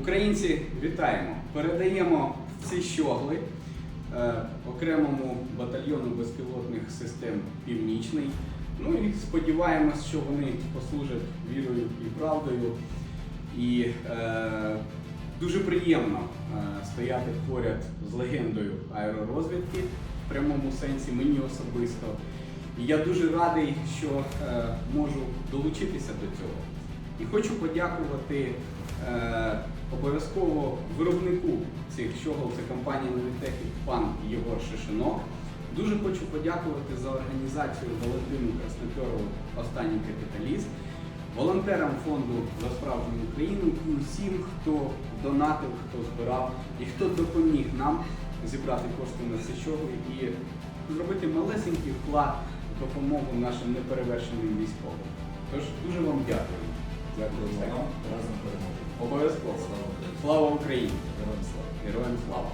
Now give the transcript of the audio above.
Українці, вітаємо! Передаємо ці щогли е, окремому батальйону безпілотних систем Північний. Ну і сподіваємось, що вони послужать вірою і правдою. І е, дуже приємно е, стояти поряд з легендою аеророзвідки в прямому сенсі мені особисто. І я дуже радий, що е, можу долучитися до цього. І хочу подякувати е, обов'язково виробнику цих щогол, це компанія Новітехік пан Єгор Шишинок. Дуже хочу подякувати за організацію Валентину Красноперову Останній капіталіст, волонтерам фонду за справжню Україну і усім, хто донатив, хто збирав і хто допоміг нам зібрати кошти на ці щогли і зробити малесенький вклад в допомогу нашим неперевершеним військовим. Тож дуже вам дякую. Дякую вам. Обов'язково. Слава Слава Україні! Героям слава. Героям слава!